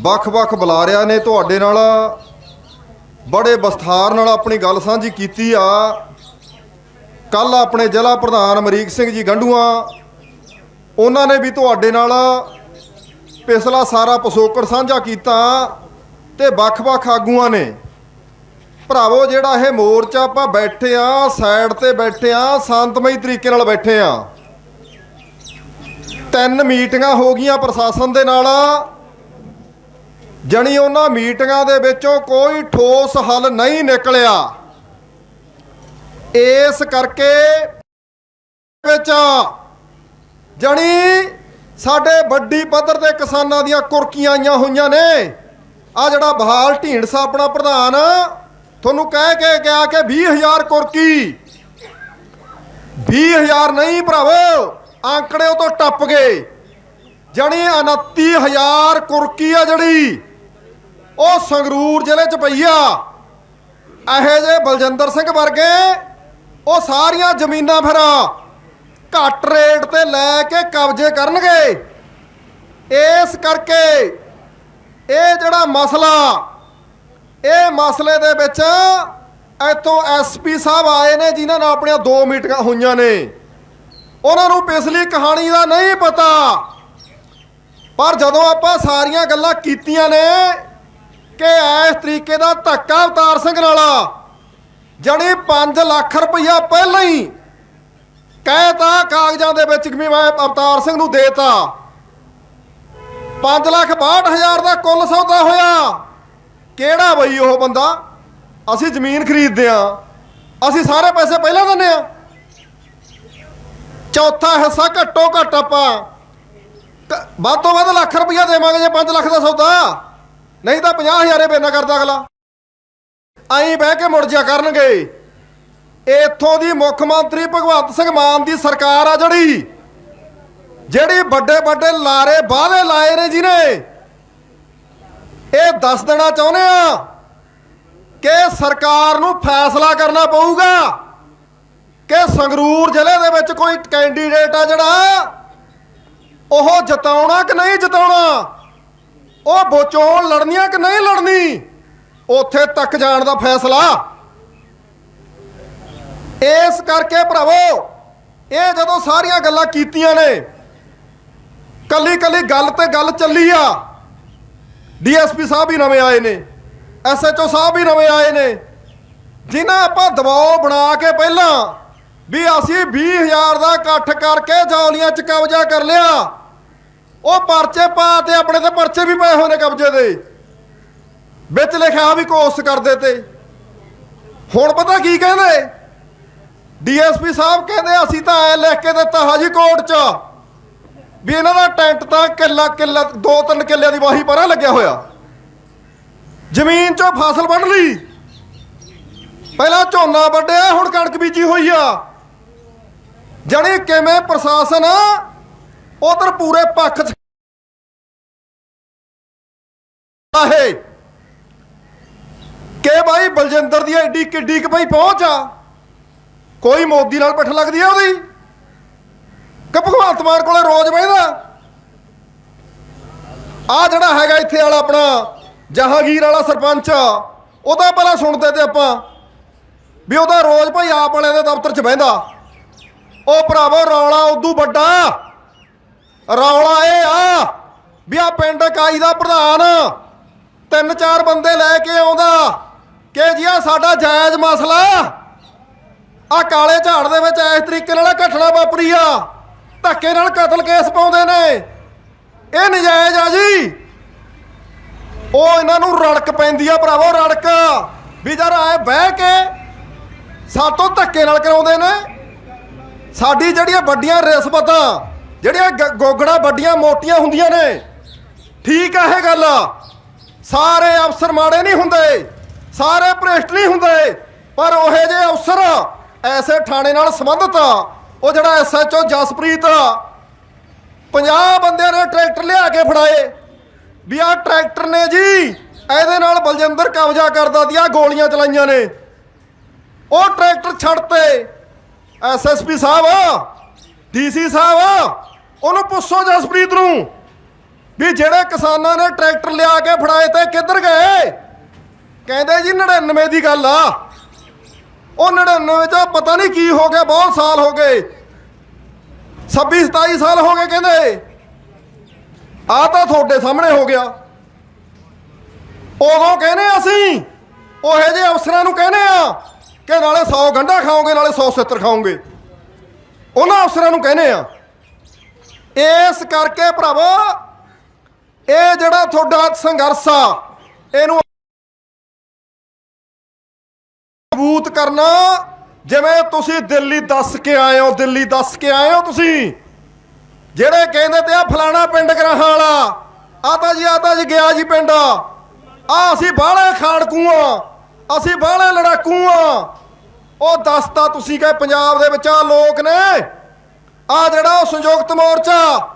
ਵੱਖ-ਵੱਖ ਬੁਲਾਰਿਆਂ ਨੇ ਤੁਹਾਡੇ ਨਾਲ ਬੜੇ ਵਿਸਥਾਰ ਨਾਲ ਆਪਣੀ ਗੱਲ ਸਾਂਝੀ ਕੀਤੀ ਆ। ਕੱਲ ਆਪਣੇ ਜ਼ਿਲ੍ਹਾ ਪ੍ਰਧਾਨ ਅਮਰੀਕ ਸਿੰਘ ਜੀ ਗੰਡੂਆਂ, ਉਹਨਾਂ ਨੇ ਵੀ ਤੁਹਾਡੇ ਨਾਲ ਪਿਛਲਾ ਸਾਰਾ ਪਸੋਕੜ ਸਾਂਝਾ ਕੀਤਾ ਤੇ ਵੱਖ-ਵੱਖ ਆਗੂਆਂ ਨੇ। ਭਰਾਵੋ, ਜਿਹੜਾ ਇਹ ਮੋਰਚਾ ਆਪਾਂ ਬੈਠੇ ਆ, ਸਾਈਡ ਤੇ ਬੈਠੇ ਆ, ਸ਼ਾਂਤਮਈ ਤਰੀਕੇ ਨਾਲ ਬੈਠੇ ਆ। ਤਿੰਨ ਮੀਟਿੰਗਾਂ ਹੋ ਗਈਆਂ ਪ੍ਰਸ਼ਾਸਨ ਦੇ ਨਾਲ। ਜਣੀ ਉਹਨਾਂ ਮੀਟਿੰਗਾਂ ਦੇ ਵਿੱਚੋਂ ਕੋਈ ਠੋਸ ਹੱਲ ਨਹੀਂ ਨਿਕਲਿਆ। ਇਸ ਕਰਕੇ ਵਿੱਚ ਜਣੀ ਸਾਡੇ ਵੱਡੀ ਪੱਧਰ ਤੇ ਕਿਸਾਨਾਂ ਦੀਆਂ ਕੁਰਕੀਆਂ ਆਈਆਂ ਹੋਈਆਂ ਨੇ। ਆ ਜਿਹੜਾ ਬਹਾਲ ਢੀਂਡਸਾ ਆਪਣਾ ਪ੍ਰਧਾਨ, ਤੁਹਾਨੂੰ ਕਹਿ ਕੇ ਗਿਆ ਕਿ 20000 ਕੁਰਕੀ। 20000 ਨਹੀਂ ਭਰਾਵੋ ਆંકੜੇ ਉਹ ਤੋਂ ਟੱਪ ਗਏ। ਜਣੀ 29000 ਕੁਰਕੀ ਆ ਜਿਹੜੀ। ਉਹ ਸੰਗਰੂਰ ਜ਼ਿਲ੍ਹੇ ਚ ਪਈ ਆ। ਇਹੋ ਜੇ ਬਲਜਿੰਦਰ ਸਿੰਘ ਵਰਗੇ, ਉਹ ਸਾਰੀਆਂ ਜ਼ਮੀਨਾਂ ਫਿਰ ਘੱਟ ਰੇਟ ਤੇ ਲੈ ਕੇ ਕਬਜ਼ੇ ਕਰਨਗੇ। ਇਸ ਕਰਕੇ ਇਹ ਜਿਹੜਾ ਮਸਲਾ, ਇਹ ਮਸਲੇ ਦੇ ਵਿੱਚ ਇੱਥੋਂ ਐਸਪੀ ਸਾਹਿਬ ਆਏ ਨੇ, ਜਿਨ੍ਹਾਂ ਨਾਲ ਆਪਣੀਆਂ ਦੋ ਮੀਟਿੰਗਾਂ ਹੋਈਆਂ ਨੇ। ਉਹਨਾਂ ਨੂੰ ਪਿਛਲੀ ਕਹਾਣੀ ਦਾ ਨਹੀਂ ਪਤਾ। ਪਰ ਜਦੋਂ ਆਪਾਂ ਸਾਰੀਆਂ ਗੱਲਾਂ ਕੀਤੀਆਂ ਨੇ ਕਿ ਇਸ ਤਰੀਕੇ ਦਾ ਧੱਕਾ ਅਵਤਾਰ ਸਿੰਘ ਨਾਲ ਜਣੀ 5 ਲੱਖ ਰੁਪਈਆ ਪਹਿਲਾਂ ਹੀ ਕਹਿਤਾ ਕਾਗਜ਼ਾਂ ਦੇ ਵਿੱਚ ਕਿ ਮੈਂ ਅਵਤਾਰ ਸਿੰਘ ਨੂੰ ਦੇਤਾ 5 ਲੱਖ 62 ਹਜ਼ਾਰ ਦਾ ਕੁੱਲ ਸੌਦਾ ਹੋਇਆ। ਕਿਹੜਾ ਬਈ ਉਹ ਬੰਦਾ? ਅਸੀਂ ਜ਼ਮੀਨ ਖਰੀਦਦੇ ਆ ਅਸੀਂ ਸਾਰੇ ਪੈਸੇ ਪਹਿਲਾਂ ਦਿੰਦੇ ਆ ਚੌਥਾ ਹਿੱਸਾ ਘੱਟੋ ਘੱਟ ਆਪਾਂ ਵੱਧ ਤੋਂ ਵੱਧ ਲੱਖ ਰੁਪਈਆ ਦੇਵਾਂਗੇ ਜੇ 5 ਲੱਖ ਦਾ ਸੌਦਾ। ਨਹੀਂ ਤਾਂ 50000 ਰੁਪਏ ਨਾ ਕਰਦਾ ਅਗਲਾ। ਐਂ ਬਹਿ ਕੇ ਮੁੜ ਜਾ ਕਰਨਗੇ। ਇੱਥੋਂ ਦੀ ਮੁੱਖ ਮੰਤਰੀ ਭਗਵੰਤ ਸਿੰਘ ਮਾਨ ਦੀ ਸਰਕਾਰ ਆ ਜਿਹੜੀ। ਜਿਹੜੀ ਵੱਡੇ ਵੱਡੇ ਲਾਰੇ ਵਾਅਦੇ ਲਾਏ ਨੇ ਜਿਹਨੇ। ਇਹ ਦੱਸ ਦੇਣਾ ਚਾਹੁੰਦੇ ਆ ਕਿ ਸਰਕਾਰ ਨੂੰ ਫੈਸਲਾ ਕਰਨਾ ਪਊਗਾ ਕਿ ਸੰਗਰੂਰ ਜ਼ਿਲ੍ਹੇ ਦੇ ਵਿੱਚ ਕੋਈ ਕੈਂਡੀਡੇਟ ਆ ਜਿਹੜਾ, ਉਹ ਜਿਤਾਉਣਾ ਕਿ ਨਹੀਂ ਜਿਤਾਉਣਾ? ਉਹ ਬੋਚੋਣ ਲੜਨੀਆਂ ਕਿ ਨਹੀਂ ਲੜਨੀ? ਉੱਥੇ ਤੱਕ ਜਾਣ ਦਾ ਫੈਸਲਾ। ਇਸ ਕਰਕੇ ਭਰਾਵੋ, ਇਹ ਜਦੋਂ ਸਾਰੀਆਂ ਗੱਲਾਂ ਕੀਤੀਆਂ ਨੇ ਕੱਲੀ ਕੱਲੀ ਗੱਲ ਤੇ ਗੱਲ ਚੱਲੀ ਆ। ਡੀਐਸਪੀ ਸਾਹਿਬ ਵੀ ਨਵੇਂ ਆਏ ਨੇ, ਐਸਐਚਓ ਸਾਹਿਬ ਵੀ ਨਵੇਂ ਆਏ ਨੇ। ਜਿਨ੍ਹਾਂ ਆਪਾਂ ਦਬਾਅ ਬਣਾ ਕੇ ਪਹਿਲਾਂ ਵੀ ਅਸੀਂ 20000 ਦਾ ਇਕੱਠ ਕਰਕੇ ਜੌਲੀਆਂ 'ਚ ਕਬਜ਼ਾ ਕਰ ਲਿਆ। ਉਹ ਪਰਚੇ ਪਾ ਤੇ ਆਪਣੇ ਤੇ ਪਰਚੇ ਵੀ ਪਏ ਹੋਏ ਨੇ ਕਬਜ਼ੇ ਦੇ। ਵਿੱਚ ਲਿਖਿਆ ਵੀ ਕੋਸਟ ਕਰਦੇ ਤੇ। ਹੁਣ ਪਤਾ ਕੀ ਕਹਿੰਦੇ? ਡੀਐਸਪੀ ਸਾਹਿਬ ਕਹਿੰਦੇ, ਅਸੀਂ ਤਾਂ ਐ ਲਿਖ ਕੇ ਦਿੱਤਾ ਹਾਜੀ ਕੋਰਟ 'ਚ ਵੀ ਇਹਨਾਂ ਦਾ ਟੈਂਟ ਤਾਂ ਕਿੱਲਾ ਕਿੱਲਾ, ਦੋ ਤਿੰਨ ਕਿੱਲਿਆਂ ਦੀ ਵਾਹੀ ਪਰਾਂ ਲੱਗਿਆ ਹੋਇਆ। ਜ਼ਮੀਨ 'ਚੋਂ ਫਸਲ ਵੱਢ ਲਈ। ਪਹਿਲਾਂ ਝੋਨਾ ਵੱਢਿਆ, ਹੁਣ ਕਣਕ ਬੀਜੀ ਹੋਈ ਆ। ਜਣੀ ਕਿਵੇਂ ਪ੍ਰਸ਼ਾਸਨ ਉਧਰ ਪੂਰੇ ਪੱਖ 'ਚ ਆਹੇ ਕਿ ਭਾਈ ਬਲਜਿੰਦਰ ਦੀ ਐਡੀ ਕਿੱਡੀ ਕੁ ਭਾਈ ਪਹੁੰਚ ਆ। ਕੋਈ ਮੋਦੀ ਨਾਲ ਪਿੱਠ ਲੱਗਦੀ ਆ ਉਹਦੀ। ਕਿ ਭਗਵੰਤ ਮਾਨ ਕੋਲੇ ਰੋਜ਼ ਬਹਿਦਾ। ਆ ਜਿਹੜਾ ਹੈਗਾ ਇੱਥੇ ਵਾਲਾ ਆਪਣਾ ਜਹਾਂਗੀਰ ਵਾਲਾ ਸਰਪੰਚ, ਉਹਦਾ ਪਹਿਲਾਂ ਸੁਣਦੇ ਤੇ ਆਪਾਂ ਵੀ ਉਹਦਾ ਰੋਜ਼ ਭਾਈ ਆਪ ਵਾਲਿਆਂ ਦੇ ਦਫ਼ਤਰ 'ਚ ਬਹਿੰਦਾ। ਉਹ ਭਰਾਵੋ ਰੌਲਾ ਉਦੋਂ ਵੱਡਾ। ਰੌਲਾ ਇਹ ਆ ਵੀ ਆ ਪਿੰਡ ਇਕਾਈ ਦਾ ਪ੍ਰਧਾਨ ਤਿੰਨ ਚਾਰ ਬੰਦੇ ਲੈ ਕੇ ਆਉਂਦਾ। ਕਿ ਜੀ ਆ ਸਾਡਾ ਜਾਇਜ਼ ਮਸਲਾ ਆ। ਕਾਲੇ ਝਾੜ ਦੇ ਵਿੱਚ ਇਸ ਤਰੀਕੇ ਨਾਲ ਘਟਨਾ ਵਾਪਰੀ ਆ। ਧੱਕੇ ਨਾਲ ਕਤਲ ਕੇਸ ਪਾਉਂਦੇ ਨੇ। ਇਹ ਨਜਾਇਜ਼ ਆ ਜੀ। ਉਹ ਇਹਨਾਂ ਨੂੰ ਰੜਕ ਪੈਂਦੀ ਆ ਭਰਾਵੋ, ਰੜਕ। ਵੀ ਜਰ ਐ ਬਹਿ ਕੇ ਸਾਤੋਂ ਧੱਕੇ ਨਾਲ ਕਰਾਉਂਦੇ ਨੇ। ਸਾਡੀ ਜਿਹੜੀਆਂ ਵੱਡੀਆਂ ਰਿਸ਼ਵਤਾਂ ਜਿਹੜੀਆਂ ਗ- ਗੋਗੜਾ ਵੱਡੀਆਂ ਮੋਟੀਆਂ ਹੁੰਦੀਆਂ ਨੇ, ਠੀਕ ਆ ਇਹ ਗੱਲ। ਸਾਰੇ ਅਫਸਰ ਮਾੜੇ ਨਹੀਂ ਹੁੰਦੇ, ਸਾਰੇ ਭ੍ਰਿਸ਼ਟ ਨਹੀਂ ਹੁੰਦੇ, ਪਰ ਉਹ ਜਿਹੇ ਅਫਸਰ ਐਸੇ ਥਾਣੇ ਨਾਲ ਸੰਬੰਧਿਤ ਆ। ਉਹ ਜਿਹੜਾ ਐਸਐਚਓ ਜਸਪ੍ਰੀਤ 50 ਬੰਦਿਆਂ ਨੇ ਟਰੈਕਟਰ ਲਿਆ ਕੇ ਫੜਾਏ। ਵੀ ਆਹ ਟਰੈਕਟਰ ਨੇ ਜੀ, ਇਹਦੇ ਨਾਲ ਬਲਜਿੰਦਰ ਕਬਜ਼ਾ ਕਰਦਾ ਦੀ ਆ ਗੋਲੀਆਂ ਚਲਾਈਆਂ ਨੇ। ਉਹ ਟਰੈਕਟਰ ਛੱਡਤੇ ਐਸਐਸਪੀ ਸਾਹਿਬ, ਡੀਸੀ ਸਾਹਿਬ ਉਹਨੂੰ ਪੁੱਛੋ ਜਸਪ੍ਰੀਤ ਨੂੰ ਵੀ ਜਿਹੜੇ ਕਿਸਾਨਾਂ ਨੇ ਟਰੈਕਟਰ ਲਿਆ ਕੇ ਫੜਾਏ ਤੇ ਕਿੱਧਰ ਗਏ? ਕਹਿੰਦੇ ਜੀ 99 ਦੀ ਗੱਲ ਆ। ਉਹ 99 ਚ ਪਤਾ ਨਹੀਂ ਕੀ ਹੋ ਗਿਆ, ਬਹੁਤ ਸਾਲ ਹੋ ਗਏ। 26 27 ਸਾਲ ਹੋ ਗਏ ਕਹਿੰਦੇ। ਆ ਤਾਂ ਤੁਹਾਡੇ ਸਾਹਮਣੇ ਹੋ ਗਿਆ। ਉਦੋਂ ਕਹਿੰਦੇ ਅਸੀਂ, ਉਹੇ ਜਿਹੇ ਅਫਸਰਾਂ ਨੂੰ ਕਹਿੰਦੇ ਆ ਕਿ ਨਾਲੇ 100 ਗੰਢਾ ਖਾਓਗੇ, ਨਾਲੇ 100 ਸਿੱਤਰ ਖਾਓਗੇ। ਉਹਨਾਂ ਅਫਸਰਾਂ ਨੂੰ ਕਹਿੰਦੇ ਆ ਇਸ ਕਰਕੇ ਭਰਾਵੋ, ਇਹ ਜਿਹੜਾ ਤੁਹਾਡਾ ਸੰਘਰਸ਼ ਆ, ਇਹਨੂੰ ਮਜ਼ਬੂਤ ਕਰਨਾ, ਜਿਵੇਂ ਤੁਸੀਂ ਦਿੱਲੀ ਦੱਸ ਕੇ ਆਏ ਹੋ, ਦਿੱਲੀ ਦੱਸ ਕੇ ਆਏ ਹੋ ਤੁਸੀਂ, ਜਿਹੜੇ ਕਹਿੰਦੇ ਤੇ ਆ ਫਲਾਣਾ ਪਿੰਡ ਗਰਾਹਾਂ ਵਾਲਾ, ਆ ਤਾਂ ਜੀ, ਆ ਤਾਂ ਜੀ ਗਿਆ ਜੀ ਪਿੰਡ, ਆ ਅਸੀਂ ਬਾਹਲੇ ਖਾੜਕੂ ਆ, ਅਸੀਂ ਬਾਹਲੇ ਲੜਾਕੂ ਆ, ਉਹ ਦੱਸਤਾ ਤੁਸੀਂ ਕਿ ਪੰਜਾਬ ਦੇ ਵਿੱਚ ਆ ਲੋਕ ਨੇ ਆ ਜਿਹੜਾ ਉਹ ਸੰਯੁਕਤ ਮੋਰਚਾ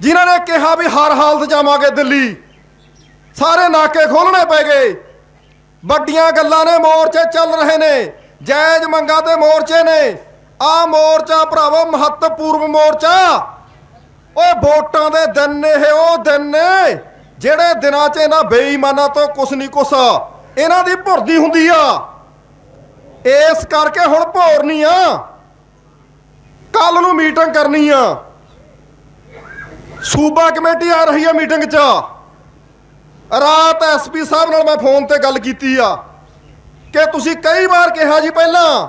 ਜਿਨ੍ਹਾਂ ਨੇ ਕਿਹਾ ਵੀ ਹਰ ਹਾਲਤ ਜਾਵਾਂਗੇ ਦਿੱਲੀ, ਸਾਰੇ ਨਾਕੇ ਖੋਲਣੇ ਪੈ ਗਏ। ਵੱਡੀਆਂ ਗੱਲਾਂ ਨੇ ਮੋਰਚੇ ਚੱਲ ਰਹੇ ਨੇ, ਜਾਇਜ਼ ਮੰਗਾਂ ਤੇ ਮੋਰਚੇ ਨੇ। ਆ ਮੋਰਚਾ ਭਰਾਵੋ ਮਹੱਤਵਪੂਰਨ ਮੋਰਚਾ। ਓਏ ਵੋਟਾਂ ਦੇ ਦਿਨ ਨੇ ਇਹ, ਉਹ ਦਿਨ ਨੇ ਜਿਹੜੇ ਦਿਨਾਂ 'ਚ ਇਹਨਾਂ ਬੇਈਮਾਨਾਂ ਤੋਂ ਕੁਛ ਨਹੀਂ ਕੁਛ ਇਹਨਾਂ ਦੀ ਭੁਰਦੀ ਹੁੰਦੀ ਆ। ਇਸ ਕਰਕੇ ਹੁਣ ਭੋਰਨੀ ਆ ਕੱਲ ਨੂੰ ਮੀਟਿੰਗ ਕਰਨੀ ਆ। ਸੂਬਾ ਕਮੇਟੀ ਆ ਰਹੀ ਆ ਮੀਟਿੰਗ 'ਚ। ਰਾਤ ਐਸਪੀ ਸਾਹਿਬ ਨਾਲ ਮੈਂ ਫੋਨ ਤੇ ਗੱਲ ਕੀਤੀ ਆ ਕਿ ਤੁਸੀਂ ਕਈ ਵਾਰ ਕਿਹਾ ਜੀ ਪਹਿਲਾਂ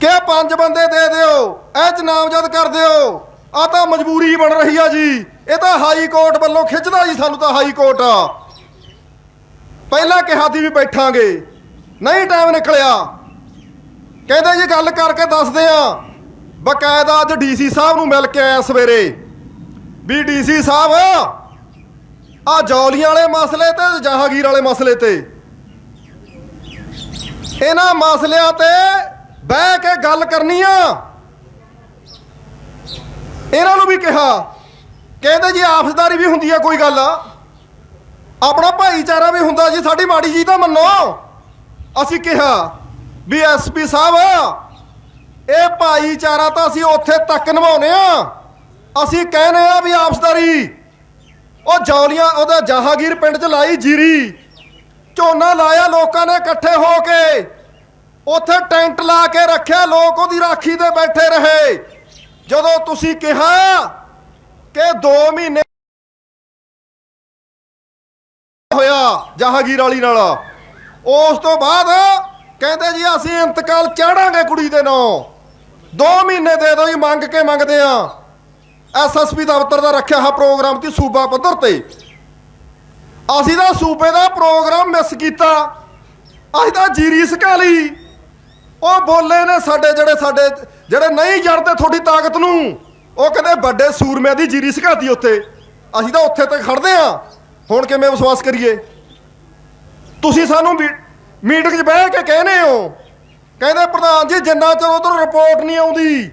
ਕਿ ਪੰਜ ਬੰਦੇ ਦੇ ਦਿਓ, ਇਹ ਚ ਨਾਮਜ਼ਦ ਕਰ ਦਿਓ। ਆ ਤਾਂ ਮਜਬੂਰੀ ਬਣ ਰਹੀ ਆ ਜੀ। ਇਹ ਤਾਂ ਹਾਈ ਕੋਰਟ ਵੱਲੋਂ ਖਿੱਚਦਾ ਜੀ ਸਾਨੂੰ ਤਾਂ ਹਾਈ ਕੋਰਟ ਆ। ਪਹਿਲਾਂ ਕਿਹਾ ਸੀ ਵੀ ਬੈਠਾਂਗੇ। ਨਹੀਂ ਟਾਈਮ ਨਿਕਲਿਆ। ਕਹਿੰਦੇ ਜੀ ਗੱਲ ਕਰਕੇ ਦੱਸਦੇ ਆ। ਬਕਾਇਦਾ ਅੱਜ ਡੀਸੀ ਸਾਹਿਬ ਨੂੰ ਮਿਲ ਕੇ ਆਇਆ ਸਵੇਰੇ। ਵੀ ਡੀਸੀ ਸਾਹਿਬ ਆ ਜੌਲੀਆਂ ਵਾਲੇ ਮਸਲੇ ਤੇ ਜਹਾਂਗੀਰ ਵਾਲੇ ਮਸਲੇ ਤੇ। ਇਹਨਾਂ ਮਸਲਿਆਂ ਤੇ ਬਹਿ ਕੇ ਗੱਲ ਕਰਨੀ ਆ। ਇਹਨਾਂ ਨੂੰ ਵੀ ਕਿਹਾ। ਕਹਿੰਦੇ ਜੀ ਆਫਸਦਾਰੀ ਵੀ ਹੁੰਦੀ ਆ ਕੋਈ ਗੱਲ। ਆਪਣਾ ਭਾਈਚਾਰਾ ਵੀ ਹੁੰਦਾ ਜੀ, ਸਾਡੀ ਮਾੜੀ ਜੀ ਤਾਂ ਮੰਨੋ। ਅਸੀਂ ਕਿਹਾ। ਵੀ ਐਸਪੀ ਸਾਹਿਬ, ਇਹ ਭਾਈਚਾਰਾ ਤਾਂ ਅਸੀਂ ਉੱਥੇ ਤੱਕ ਨਿਭਾਉਨੇ ਆ। ਅਸੀਂ ਕਹਿੰਦੇ ਆ ਵੀ ਆਪਸਦਾਰੀ, ਉਹ ਜੌਲੀਆਂ, ਉਹਦਾ ਜਹਾਂਗੀਰ ਪਿੰਡ 'ਚ ਲਾਈ ਜੀਰੀ, ਝੋਨਾ ਲਾਇਆ ਲੋਕਾਂ ਨੇ ਇਕੱਠੇ ਹੋ ਕੇ, ਉੱਥੇ ਟੈਂਟ ਲਾ ਕੇ ਰੱਖਿਆ, ਲੋਕ ਉਹਦੀ ਰਾਖੀ ਤੇ ਬੈਠੇ ਰਹੇ। ਜਦੋਂ ਤੁਸੀਂ ਕਿਹਾ ਕਿ 2 ਮਹੀਨੇ ਹੋਇਆ ਜਹਾਂਗੀਰ ਵਾਲੀ ਨਾਲ, ਉਸ ਤੋਂ ਬਾਅਦ ਕਹਿੰਦੇ ਜੀ, ਅਸੀਂ ਇੰਤਕਾਲ ਚਾੜਾਂਗੇ ਕੁੜੀ ਦੇ ਨਾਂ। 2 ਮਹੀਨੇ ਦੇ ਦਿਓ ਜੀ, ਮੰਗ ਕੇ ਮੰਗਦੇ ਆ। ਐਸਐਸਪੀ ਦਫ਼ਤਰ ਦਾ ਰੱਖਿਆ ਹੈ ਪ੍ਰੋਗਰਾਮ ਤੇ ਸੂਬਾ ਪੱਧਰ ਤੇ। ਅਸੀਂ ਤਾਂ ਸੂਬੇ ਦਾ ਪ੍ਰੋਗਰਾਮ ਮਿਸ ਕੀਤਾ। ਅਸੀਂ ਤਾਂ ਜੀਰੀ ਸਕਾ ਲਈ। ਉਹ ਬੋਲੇ ਨੇ ਸਾਡੇ ਜਿਹੜੇ ਸਾਡੇ ਜਿਹੜੇ ਨਹੀਂ ਜੜਦੇ ਤੁਹਾਡੀ ਤਾਕਤ ਨੂੰ। ਉਹ ਕਹਿੰਦੇ ਵੱਡੇ ਸੂਰਮਿਆਂ ਦੀ ਜੀਰੀ ਸਕਾਤੀ ਉੱਥੇ। ਅਸੀਂ ਤਾਂ ਉੱਥੇ ਤੱਕ ਖੜਦੇ ਆ। ਹੁਣ ਕਿਵੇਂ ਵਿਸ਼ਵਾਸ ਕਰੀਏ? ਤੁਸੀਂ ਸਾਨੂੰ ਮੀ- ਮੀਟਿੰਗ 'ਚ ਬਹਿ ਕੇ ਕਹਿੰਦੇ ਹੋ। ਕਹਿੰਦੇ ਪ੍ਰਧਾਨ ਜੀ, ਜਿੰਨਾ ਚਿਰ ਉਧਰ ਰਿਪੋਰਟ ਨਹੀਂ ਆਉਂਦੀ,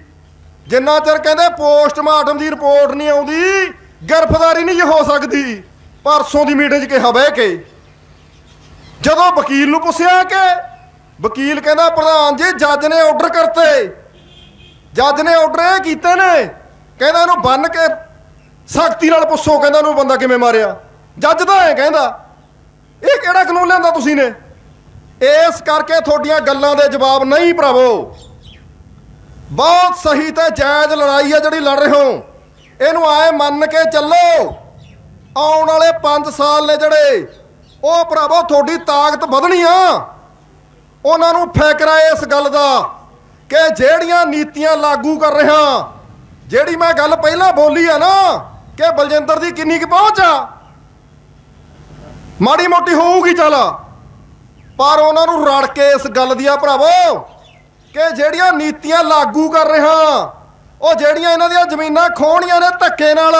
ਜਿੰਨਾ ਚਿਰ ਕਹਿੰਦੇ ਪੋਸਟਮਾਰਟਮ ਦੀ ਰਿਪੋਰਟ ਨਹੀਂ ਆਉਂਦੀ, ਗ੍ਰਿਫਤਾਰੀ ਨਹੀਂ ਜੀ ਹੋ ਸਕਦੀ। ਪਰਸੋਂ ਦੀ ਮੀਟਿੰਗ 'ਚ ਕਿਹਾ ਬਹਿ ਕੇ। ਜਦੋਂ ਵਕੀਲ ਨੂੰ ਪੁੱਛਿਆ ਕਿ ਵਕੀਲ ਕਹਿੰਦਾ, ਪ੍ਰਧਾਨ ਜੀ, ਜੱਜ ਨੇ ਆਰਡਰ ਕਰਤੇ। ਜੱਜ ਨੇ ਆਰਡਰ ਇਹ ਕੀਤੇ ਨੇ। ਕਹਿੰਦਾ ਇਹਨੂੰ ਬੰਨ ਕੇ ਸਖਤੀ ਨਾਲ ਪੁੱਛੋ। ਕਹਿੰਦਾ ਇਹਨੂੰ ਬੰਦਾ ਕਿਵੇਂ ਮਾਰਿਆ? ਜੱਜ ਤਾਂ ਐ ਕਹਿੰਦਾ, ਇਹ ਕਿਹੜਾ ਕਾਨੂੰਨ ਲਿਆਂਦਾ ਤੁਸੀਂ ਨੇ? ਇਸ ਕਰਕੇ ਤੁਹਾਡੀਆਂ ਗੱਲਾਂ ਦੇ ਜਵਾਬ ਨਹੀਂ ਭਰਾਵੋ। ਬਹੁਤ ਸਹੀ ਤੇ ਜਾਇਜ਼ ਲੜਾਈ ਹੈ ਜਿਹੜੀ ਲੜ ਰਹੇ ਹੋ। ਇਹਨੂੰ ਆਏ ਮੰਨ ਕੇ ਚੱਲੋ। ਆਉਣ ਵਾਲੇ 5 ਸਾਲ ਨੇ ਜਿਹੜੇ, ਉਹ ਭਰਾਵੋ ਤੁਹਾਡੀ ਤਾਕਤ ਵਧਣੀ ਆ। ਉਹਨਾਂ ਨੂੰ ਫਿਕਰ ਇਸ ਗੱਲ ਦਾ ਕਿ ਜਿਹੜੀਆਂ ਨੀਤੀਆਂ ਲਾਗੂ ਕਰ ਰਿਹਾ ਜਿਹੜੀ ਮੈਂ ਗੱਲ ਪਹਿਲਾਂ ਬੋਲੀ ਆ ਨਾ, ਕਿ ਬਲਜਿੰਦਰ ਦੀ ਕਿੰਨੀ ਕੁ ਪਹੁੰਚ ਆ। ਮਾੜੀ ਮੋਟੀ ਹੋਊਗੀ ਚੱਲ। ਪਰ ਉਹਨਾਂ ਨੂੰ ਰੜ ਕੇ ਇਸ ਗੱਲ ਦੀ ਆ ਭਰਾਵੋ ਕਿ ਜਿਹੜੀਆਂ ਨੀਤੀਆਂ ਲਾਗੂ ਕਰ ਰਿਹਾ, ਉਹ ਜਿਹੜੀਆਂ ਇਹਨਾਂ ਦੀਆਂ ਜ਼ਮੀਨਾਂ ਖੋਣੀਆਂ ਨੇ ਧੱਕੇ ਨਾਲ,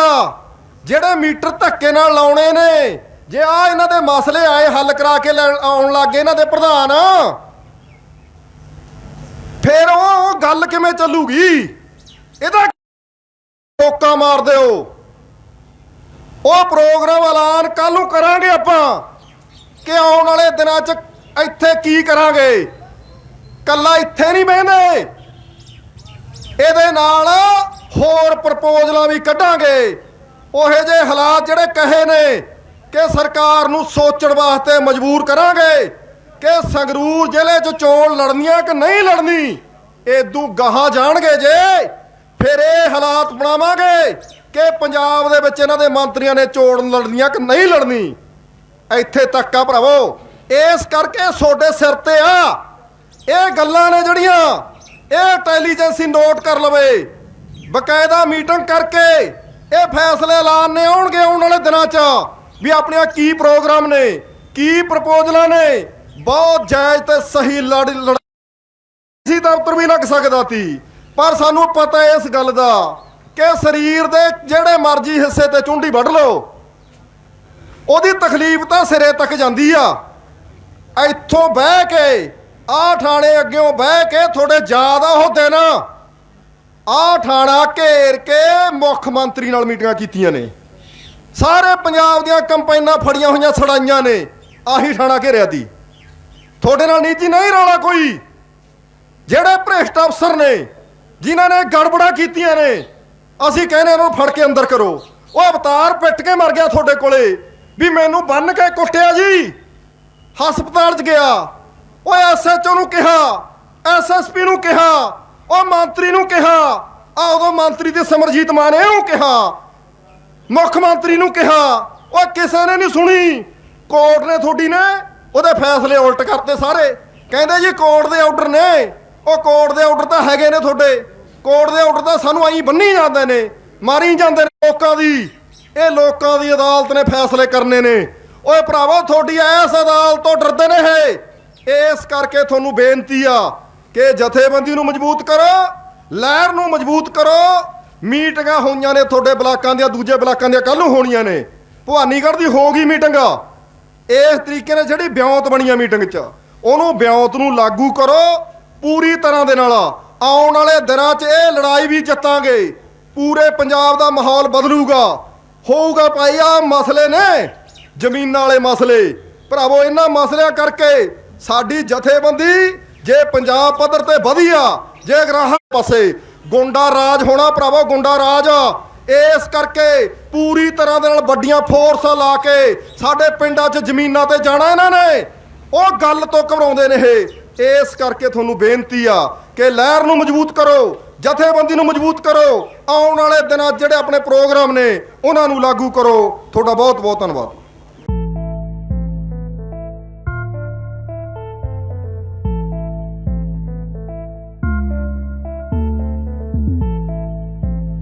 ਜਿਹੜੇ ਮੀਟਰ ਧੱਕੇ ਨਾਲ ਲਾਉਣੇ ਨੇ, ਜੇ ਆ ਇਹਨਾਂ ਦੇ ਮਸਲੇ ਆਏ ਹੱਲ ਕਰਾ ਕੇ ਲੈ- ਆਉਣ ਲੱਗੇ ਇਹਨਾਂ ਦੇ ਪ੍ਰਧਾਨ, ਫਿਰ ਉਹ ਉਹ ਗੱਲ ਕਿਵੇਂ ਚੱਲੂਗੀ? ਇਹਦਾ ਟੋਕਾ ਮਾਰ ਦਿਓ। ਉਹ ਪ੍ਰੋਗਰਾਮ ਐਲਾਨ ਕੱਲ ਨੂੰ ਕਰਾਂਗੇ ਆਪਾਂ, ਕਿ ਆਉਣ ਵਾਲੇ ਦਿਨਾਂ 'ਚ ਇੱਥੇ ਕੀ ਕਰਾਂਗੇ? ਕੱਲਾ ਇੱਥੇ ਨਹੀਂ ਬਹਿੰਦੇ। ਇਹਦੇ ਨਾਲ ਹੋਰ ਪ੍ਰਪੋਜ਼ਲਾਂ ਵੀ ਕੱਢਾਂਗੇ। ਉਹੇ ਜੇ ਹਾਲਾਤ ਜਿਹੜੇ ਕਹੇ ਨੇ ਕਿ ਸਰਕਾਰ ਨੂੰ ਸੋਚਣ ਵਾਸਤੇ ਮਜਬੂਰ ਕਰਾਂਗੇ ਕਿ ਸੰਗਰੂਰ ਜ਼ਿਲ੍ਹੇ 'ਚ ਚੋਣ ਲੜਨੀਆਂ ਕਿ ਨਹੀਂ ਲੜਨੀ, ਏਦੂ ਗਾਹਾਂ ਜਾਣਗੇ ਜੇ, ਫਿਰ ਇਹ ਹਾਲਾਤ ਬਣਾਵਾਂਗੇ ਕਿ ਪੰਜਾਬ ਦੇ ਵਿੱਚ ਇਹਨਾਂ ਦੇ ਮੰਤਰੀਆਂ ਨੇ ਚੋਣ ਲੜਨੀਆਂ ਕਿ ਨਹੀਂ ਲੜਨੀ। ਇੱਥੇ ਤੱਕ ਆ ਭਰਾਵੋ। ਇਸ ਕਰਕੇ ਤੁਹਾਡੇ ਸਿਰ ਤੇ ਆ। ਇਹ ਗੱਲਾਂ ਨੇ ਜਿਹੜੀਆਂ ਇਹ ਇੰਟੈਲੀਜੈਂਸੀ ਨੋਟ ਕਰ ਲਵੇ। ਬਕਾਇਦਾ ਮੀਟਿੰਗ ਕਰਕੇ ਇਹ ਫੈਸਲੇ ਐਲਾਨਨੇ ਆਉਣਗੇ ਆਉਣ ਵਾਲੇ ਦਿਨਾਂ 'ਚ ਵੀ ਆਪਣੇ ਕੀ ਪ੍ਰੋਗਰਾਮ ਨੇ, ਕੀ ਪ੍ਰਪੋਜ਼ਲਾਂ ਨੇ। ਬਹੁਤ ਜਾਇਜ਼ ਤੇ ਸਹੀ ਲੜ ਲੜ ਸੀ ਦਫ਼ਤਰ ਵੀ ਲੱਗ ਸਕਦਾ ਸੀ। ਪਰ ਸਾਨੂੰ ਪਤਾ ਇਸ ਗੱਲ ਦਾ ਕਿ ਸਰੀਰ ਦੇ ਜਿਹੜੇ ਮਰਜ਼ੀ ਹਿੱਸੇ ਤੇ ਚੁੰਡੀ ਵੱਢ ਲਓ, ਉਹਦੀ ਤਕਲੀਫ ਤਾਂ ਸਿਰੇ ਤੱਕ ਜਾਂਦੀ ਆ। ਇੱਥੋਂ ਬਹਿ ਕੇ, ਆਹ ਥਾਣੇ ਅੱਗਿਓਂ ਬਹਿ ਕੇ ਤੁਹਾਡੇ ਜ਼ਿਆਦਾ ਉਹ ਦਿਨ। ਆਹ ਥਾਣਾ ਘੇਰ ਕੇ ਮੁੱਖ ਮੰਤਰੀ ਨਾਲ ਮੀਟਿੰਗਾਂ ਕੀਤੀਆਂ ਨੇ। ਸਾਰੇ ਪੰਜਾਬ ਦੀਆਂ ਕੰਪਾਈਨਾਂ ਫੜੀਆਂ ਹੋਈਆਂ, ਸੜਾਈਆਂ ਨੇ। ਆਹੀ ਥਾਣਾ ਘੇਰਿਆ ਦੀ। ਤੁਹਾਡੇ ਨਾਲ ਨੀਤੀ ਨਹੀਂ ਰੌਲਾ ਕੋਈ। ਜਿਹੜੇ ਭ੍ਰਿਸ਼ਟ ਅਫਸਰ ਨੇ, ਜਿਨ੍ਹਾਂ ਨੇ ਗੜਬੜਾਂ ਕੀਤੀਆਂ ਨੇ, ਅਸੀਂ ਕਹਿੰਦੇ ਇਹਨਾਂ ਨੂੰ ਫੜ ਕੇ ਅੰਦਰ ਕਰੋ। ਉਹ ਅਵਤਾਰ ਪਿੱਟ ਕੇ ਮਰ ਗਿਆ ਤੁਹਾਡੇ ਕੋਲੇ, ਵੀ ਮੈਨੂੰ ਬੰਨ ਕੇ ਕੁੱਟਿਆ ਜੀ। ਹਸਪਤਾਲ 'ਚ ਗਿਆ। ਉਹ ਐਸਐਚਓ ਨੂੰ ਕਿਹਾ ਐਸਐਸਪੀ ਨੂੰ ਕਿਹਾ, ਉਹ ਮੰਤਰੀ ਨੂੰ ਕਿਹਾ ਆ ਉਦੋਂ ਮੰਤਰੀ ਦੇ ਸਮਰਜੀਤ ਮਾਨ ਨੇ ਕਿਹਾ। ਮੁੱਖ ਮੰਤਰੀ ਨੂੰ ਕਿਹਾ, ਉਹ ਕਿਸੇ ਨੇ ਨਹੀਂ ਸੁਣੀ। ਕੋਰਟ ਨੇ ਤੁਹਾਡੀ ਨੇ ਉਹਦੇ ਫੈਸਲੇ ਉਲਟ ਕਰਤੇ ਸਾਰੇ। ਕਹਿੰਦੇ ਜੀ ਕੋਰਟ ਦੇ ਆਰਡਰ ਨੇ, ਉਹ ਕੋਰਟ ਦੇ ਆਰਡਰ ਤਾਂ ਹੈਗੇ ਨੇ ਤੁਹਾਡੇ। ਕੋਰਟ ਦੇ ਆਰਡਰ ਤਾਂ ਸਾਨੂੰ ਐਂ ਬੰਨੀ ਜਾਂਦੇ ਨੇ, ਮਾਰੀ ਜਾਂਦੇ ਨੇ ਲੋਕਾਂ ਦੀ। ਇਹ ਲੋਕਾਂ ਦੀ ਅਦਾਲਤ ਨੇ ਫੈਸਲੇ ਕਰਨੇ ਨੇ। ਓਏ ਭਰਾਵੋ, ਤੁਹਾਡੀ ਐਸ ਅਦਾਲਤ ਤੋਂ ਡਰਦੇ ਨੇ ਇਹ। ਇਸ ਕਰਕੇ ਤੁਹਾਨੂੰ ਬੇਨਤੀ ਆ ਕਿ ਜਥੇਬੰਦੀ ਨੂੰ ਮਜ਼ਬੂਤ ਕਰੋ, ਲਹਿਰ ਨੂੰ ਮਜ਼ਬੂਤ ਕਰੋ। ਮੀਟਿੰਗਾਂ ਹੋਈਆਂ ਨੇ ਤੁਹਾਡੇ ਬਲਾਕਾਂ ਦੀਆਂ, ਦੂਜੇ ਬਲਾਕਾਂ ਦੀਆਂ ਕੱਲ ਨੂੰ ਹੋਣੀਆਂ ਨੇ। ਭਵਾਨੀਗੜ੍ਹ ਦੀ ਹੋ ਗਈ ਮੀਟਿੰਗ ਇਸ ਤਰੀਕੇ ਨਾਲ ਜਿਹੜੀ ਬਿਉਂਤ ਆ ਮੀਟਿੰਗ 'ਚ, ਉਹਨੂੰ ਬਿਉਂਤ ਨੂੰ ਲਾਗੂ ਕਰੋ, ਪੂਰੀ ਤਰ੍ਹਾਂ ਦੇ ਨਾਲ। ਆਉਣ ਵਾਲੇ ਦਿਨਾਂ 'ਚ ਇਹ ਲੜਾਈ ਵੀ ਜਿੱਤਾਂਗੇ। ਪੂਰੇ ਪੰਜਾਬ ਦਾ ਮਾਹੌਲ ਬਦਲੂਗਾ। ਹੋਊਗਾ ਭਾਈ ਆ ਮਸਲੇ ਨੇ। ਜ਼ਮੀਨਾਂ ਵਾਲੇ ਮਸਲੇ। ਭਰਾਵੋ, ਇਹਨਾਂ ਮਸਲਿਆਂ ਕਰਕੇ ਸਾਡੀ ਜਥੇਬੰਦੀ ਜੇ ਪੰਜਾਬ ਪੱਧਰ ਤੇ ਵਧੀਆ, ਜੇ ਗ੍ਰਾਹਕ ਪਾਸੇ ਗੁੰਡਾ ਰਾਜ ਹੋਣਾ ਭਰਾਵੋ, ਗੁੰਡਾ ਰਾਜ ਇਸ ਕਰਕੇ ਪੂਰੀ ਤਰ੍ਹਾਂ ਦੇ ਨਾਲ ਵੱਡੀਆਂ ਫੋਰਸਾਂ ਲਾ ਕੇ ਸਾਡੇ ਪਿੰਡਾਂ 'ਚ ਜ਼ਮੀਨਾਂ ਤੇ ਜਾਣਾ ਇਹਨਾਂ ਨੇ। ਉਹ ਗੱਲ ਤੋਂ ਘਬਰਾਉਂਦੇ ਨੇ ਇਹ। ਇਸ ਕਰਕੇ ਤੁਹਾਨੂੰ ਬੇਨਤੀ ਆ ਕਿ ਲਹਿਰ ਨੂੰ ਮਜ਼ਬੂਤ ਕਰੋ, ਜਥੇਬੰਦੀ ਨੂੰ ਮਜ਼ਬੂਤ ਕਰੋ। ਆਉਣ ਵਾਲੇ ਦਿਨਾਂ ਜਿਹੜੇ ਆਪਣੇ ਪ੍ਰੋਗਰਾਮ ਨੇ, ਉਹਨਾਂ ਨੂੰ ਲਾਗੂ ਕਰੋ। ਤੁਹਾਡਾ ਬਹੁਤ ਬਹੁਤ ਧੰਨਵਾਦ।